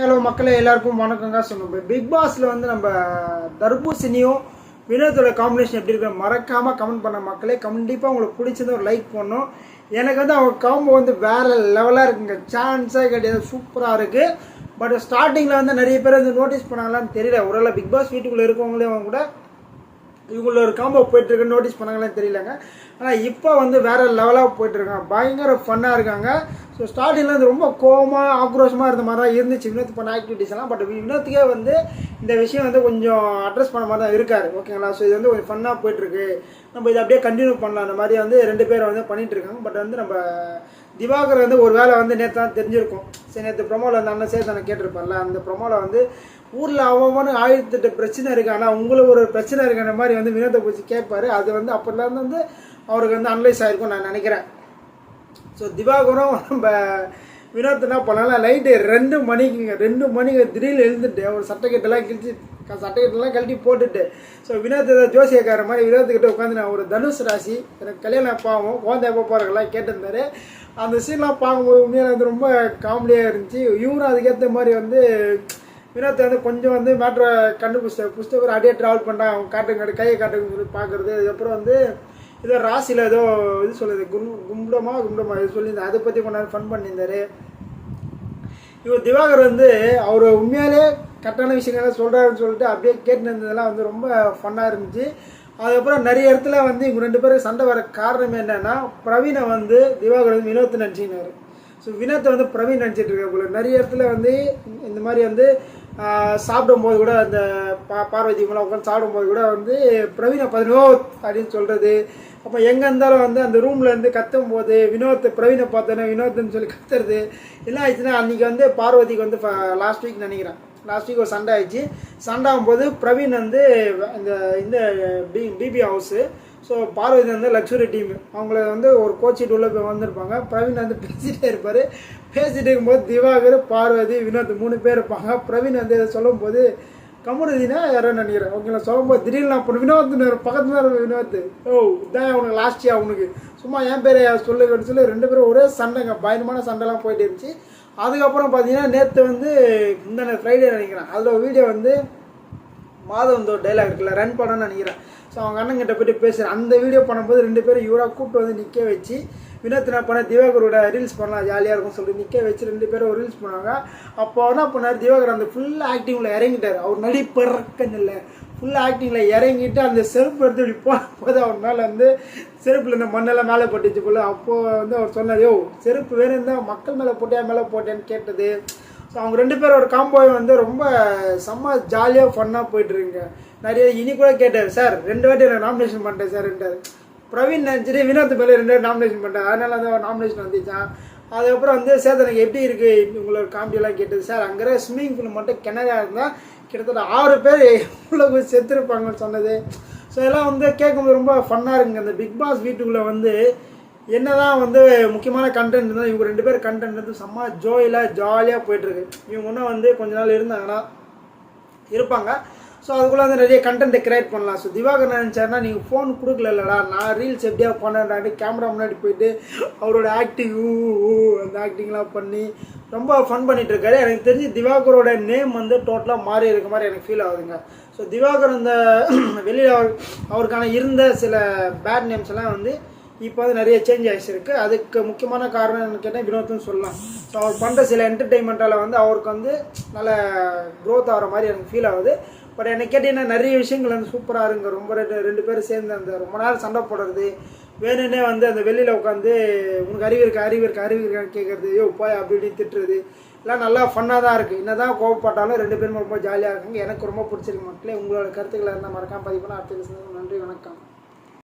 Hello மக்களே எல்லாருக்கும் வணக்கங்க. ஸோ பிக் பாஸ்ல வந்து நம்ம தர்பூசணியும் வினோதோட காம்பினேஷன் எப்படி இருக்கு மறக்காம கமெண்ட் பண்ண மக்களே. கண்டிப்பாக உங்களுக்கு பிடிச்சது ஒரு லைக் பண்ணும். எனக்கு வந்து அவங்க காம்போ வந்து வேற லெவலாக இருக்குங்க. சான்ஸே கிடையாது. சூப்பராக இருக்கு. பட் ஸ்டார்டிங்கில் வந்து நிறைய பேர் வந்து நோட்டீஸ் பண்ணாங்களான்னு தெரியல. ஒருவேளை பிக் பாஸ் வீட்டுக்குள்ளே இருக்கவங்களே அவங்க கூட இவங்கள ஒரு காம்போ போயிட்டு இருக்கு நோட்டீஸ் பண்ணாங்களான்னு தெரியலங்க. ஆனால் இப்போ வந்து வேற லெவலாக போயிட்டு இருக்காங்க. பயங்கர ஃபன்னாக இருக்காங்க. ஸோ ஸ்டார்டிங்கில் வந்து ரொம்ப கோவமாக ஆக்ரோஷமாக இருந்த மாதிரி தான் இருந்துச்சு. வினோத் பண்ண ஆக்டிவிட்டிஸ் எல்லாம். பட் வினோத்துக்கே வந்து இந்த விஷயம் வந்து கொஞ்சம் அட்ரஸ் பண்ண மாதிரி தான் இருக்காரு ஓகேங்களா ஸோ இது வந்து கொஞ்சம் ஃபன்னாக போயிட்டுருக்கு. நம்ம இதை அப்படியே கண்டினியூ பண்ணலாம். அந்த மாதிரி வந்து ரெண்டு பேரும் வந்து பண்ணிட்டு இருக்காங்க பட் வந்து நம்ம திவாகர் வந்து ஒரு வேளை வந்து நேற்று தான் தெரிஞ்சிருக்கும். சரி நேற்று ப்ரொமோவில் வந்து அண்ணன் சேர்த்து நான் கேட்டிருப்பேன்ல அந்த ப்ரொமோவில் வந்து ஊரில் அவன் ஆயிரத்தெட்டு பிரச்சனை இருக்கு. ஆனால் உங்களுக்கு ஒரு பிரச்சனை இருக்கிற மாதிரி வந்து வினோத்தை பிடிச்சி கேட்பாரு. அது வந்து அப்போலேருந்து வந்து அவருக்கு வந்து அனலைஸ் ஆகிருக்கும் நான் நினைக்கிறேன். ஸோ திவாகரும் நம்ம வினோத் என்ன பண்ணலாம் நைட்டு ரெண்டு மணிக்குங்க ரெண்டு மணிக்கு திடீர்னு எழுந்துட்டு ஒரு சட்டைக்கட்டெல்லாம் கிழிச்சு க- சட்டைக்கட்டெல்லாம் கழட்டி போட்டுட்டு. ஸோ வினோத் ஏதாவது ஜோசியக்கார மாதிரி வினோத்துக்கிட்ட உட்காந்து நான் ஒரு தனுஷ் ராசி எனக்கு கல்யாணம் பாவம் குழந்தை எப்போ போகிறாங்கலாம் கேட்டிருந்தாரு. அந்த சீன்லாம் பார்க்கும்போது உண்மையாக வந்து ரொம்ப காமெடியாக இருந்துச்சு. இவரும் அதுக்கேற்ற மாதிரி வந்து வினோத்தை வந்து கொஞ்சம் வந்து மேட்ரை கண்டுபிடிச்ச புஸ்தகம் அடியே ட்ராவல் பண்ணா அவங்க காட்டுங்க கையை காட்டுங்க சொல்லி பார்க்குறது. அதுக்கப்புறம் வந்து ஏதோ ராசியில் ஏதோ இது சொல்லுது கும் கும்டமா கும்டமா இது சொல்லியிருந்தேன் அதை பற்றி கொண்டாந்து ஃபன் பண்ணியிருந்தாரு. இவர் திவாகர் வந்து அவர் உண்மையாலே கரெக்டான விஷயங்கள் சொல்கிறாருன்னு சொல்லிட்டு அப்படியே கேட்டு இருந்ததெல்லாம் வந்து ரொம்ப ஃபன்னாக இருந்துச்சு. அதுக்கப்புறம் நிறைய இடத்துல வந்து இவங்க ரெண்டு பேரும் சண்டை வர காரணம் என்னென்னா பிரவீனை வந்து திவாகர் வந்து வினோத் நினச்சினாரு ஸோ வினோத்தை வந்து பிரவீன் நினச்சிட்டு இருக்க போல. நிறைய இடத்துல வந்து இந்த மாதிரி வந்து சாப்பிடும்போது கூட அந்த பா பார்வதி மேலே உட்காந்து சாப்பிடும்போது கூட வந்து பிரவீனை பதினோ அப்படின்னு சொல்கிறது அப்போ எங்கே இருந்தாலும் வந்து அந்த ரூமில் இருந்து கத்தும் போது வினோத் பிரவீனை பார்த்தோன்னே வினோத்னு சொல்லி கத்துறது. என்ன ஆயிடுச்சுன்னா அன்றைக்கி வந்து பார்வதிக்கு வந்து லாஸ்ட் வீக் நினைக்கிறேன். லாஸ்ட் வீக் ஒரு சண்டை ஆயிடுச்சு. சண்டை ஆகும்போது பிரவீன் வந்து இந்த இந்த B BB house so Parvathi வந்து லக்ஸுரி டீம் அவங்கள வந்து ஒரு கோச்சிட்டு உள்ளே போய் வந்திருப்பாங்க. பிரவீன் வந்து பேசிகிட்டே இருப்பார். பேசிகிட்டு இருக்கும்போது திவாகர் பார்வதி வினோத் மூணு பேர் இருப்பாங்க. பிரவீன் வந்து இதை சொல்லும்போது கமுருதினா யாரோ நினைக்கிறேன்? ஓகேங்களா? சொல்லும்போது திடீர்னு நான் இப்போ வினோத் பக்கத்துல இருக்க வினோத். ஓ இதான் அவனுக்கு லாஸ்டியா அவனுக்கு சும்மா என் பேரை சொல்லுங்கன்னு சொல்லி ரெண்டு பேரும் ஒரே சண்டைங்க. பயங்கரமான சண்டைலாம் போயிட்டு இருந்துச்சு. அதுக்கப்புறம் பார்த்தீங்கன்னா நேற்று வந்து இந்த ஃப்ரைடே நினைக்கிறேன். அதில் வீடியோ வந்து மாதவந்தோ டைலாக் இருக்குல்ல ரன் படம்னு நினைக்கிறேன். ஸோ அவங்க அண்ணங்கிட்ட போய்ட்டு பேசுகிறேன் அந்த வீடியோ பண்ணும்போது ரெண்டு பேரும் இவராக கூப்பிட்டு வந்து நிற்க வச்சு வினோத் என்ன பண்ண திவாகரோட ரீல்ஸ் பண்ணலாம் ஜாலியாக இருக்கும் சொல்லிட்டு நிற்க வச்சு ரெண்டு பேரும் ஒரு ரீல்ஸ் பண்ணாங்க. அப்போ என்ன பண்ணார்? திவாகர் அந்த ஃபுல் ஆக்டிங்கில் இறங்கிட்டார். அவர் நடிப்பறக்கன்னு இல்லை ஃபுல் ஆக்டிங்கில் இறங்கிட்டு அந்த செருப்பு எடுத்து இப்படி போகும்போது அவர் மேலே வந்து செருப்பில் இந்த மண்ணெல்லாம் மேலே போட்டுச்சு போல. அப்போது வந்து அவர் சொன்னார் யோ செருப்பு வேணும் இருந்தால் மக்கள் மேலே போட்டியா மேலே போட்டேன்னு கேட்டது. ஸோ அவங்க ரெண்டு பேரோட காம்போ வந்து ரொம்ப செம்ம ஜாலியாக ஃபன்னாக போயிட்டுருங்க நிறைய இனி கூட கேட்டார் சார் ரெண்டு வாட்டி நான் நாமினேஷன் பண்ணிட்டேன் சார் ரெண்டாரு பிரவீன் நினச்சிட்டு வினோத் மேலே ரெண்டு வாட்டி நாமினேஷன் பண்ணிட்டேன் அதனால வந்து நாமினேஷன் வந்துச்சான் அதுக்கப்புறம் வந்து சேதனுக்கு எப்படி இருக்குது உங்களோட காமெடியெல்லாம் கேட்டது சார் அங்கே ஸ்விம்மிங் பூல் மட்டும் கிணறா இருந்தால் கிட்டத்தட்ட ஆறு பேர் எவ்வளோ போய் செத்துருப்பாங்கன்னு சொன்னது. ஸோ இதெல்லாம் வந்து கேட்கும்போது ரொம்ப ஃபன்னாக இருக்குங்க. அந்த பிக் பாஸ் வீட்டுக்குள்ளே வந்து என்னதான் வந்து முக்கியமான கண்டென்ட் இருந்தால் இவங்க ரெண்டு பேர் கண்டென்ட் வந்து செம்ம ஜோயிலாக ஜாலியாக போயிட்டுருக்கு. இவங்க இன்னும் வந்து கொஞ்ச நாள் இருந்தாங்கன்னா இருப்பாங்க. ஸோ அதுக்குள்ளே வந்து நிறைய கண்டென்ட்டை கிரியேட் பண்ணலாம். ஸோ திவாகர் நினச்சாருன்னா நீங்கள் ஃபோன் கொடுக்கலடா நான் ரீல்ஸ் எப்படியா பண்ணேன்டாட்டு கேமரா முன்னாடி போயிட்டு அவரோட ஆக்டிங் ஊ அந்த ஆக்டிங்லாம் பண்ணி ரொம்ப ஃபன் பண்ணிகிட்டு இருக்காரு. எனக்கு தெரிஞ்சு திவாகரோட நேம் வந்து டோட்டலாக மாறி இருக்க மாதிரி எனக்கு ஃபீல் ஆகுதுங்க. ஸோ திவாகர் அந்த வெளியில் அவர் அவருக்கான இருந்த சில பேட் நேம்ஸ் எல்லாம் வந்து இப்போ வந்து நிறைய சேஞ்ச் ஆகிருக்கு அதுக்கு முக்கியமான காரணம் என்னன்னு கேட்டால் வினோத்னு சொல்லலாம். ஸோ அவர் பண்ணுற சில என்டர்டெயின்மெண்ட்டால் வந்து அவருக்கு வந்து நல்ல க்ரோத் ஆகிற மாதிரி எனக்கு ஃபீல் ஆகுது. பட் எனக்கு கேட்டிங்கன்னா நிறைய விஷயங்கள் வந்து சூப்பராக இருங்க. ரொம்ப ரெண்டு ரெண்டு பேரும் சேர்ந்து அந்த ரொம்ப நேரம் சண்டை போடுறது வேணுன்னே வந்து அந்த வெளியில் உட்காந்து உனக்கு அறிவு இருக்கா அறிவு இருக்கா அறிவு இருக்கான்னு கேட்குறது ஐயோ போய் அப்படி இப்படி திட்டுறது. எல்லாம் நல்லா ஃபன்னாக தான் இருக்குது என்ன தான் கோவப்பட்டாலும் ரெண்டு பேரும் ரொம்ப ஜாலியாக இருக்குங்க. எனக்கு ரொம்ப பிடிச்சிருக்கு மக்களே. உங்களோட கருத்துக்களை இருந்தால் மறக்காம பதிவு பண்ண அடுத்த நன்றி வணக்கம்.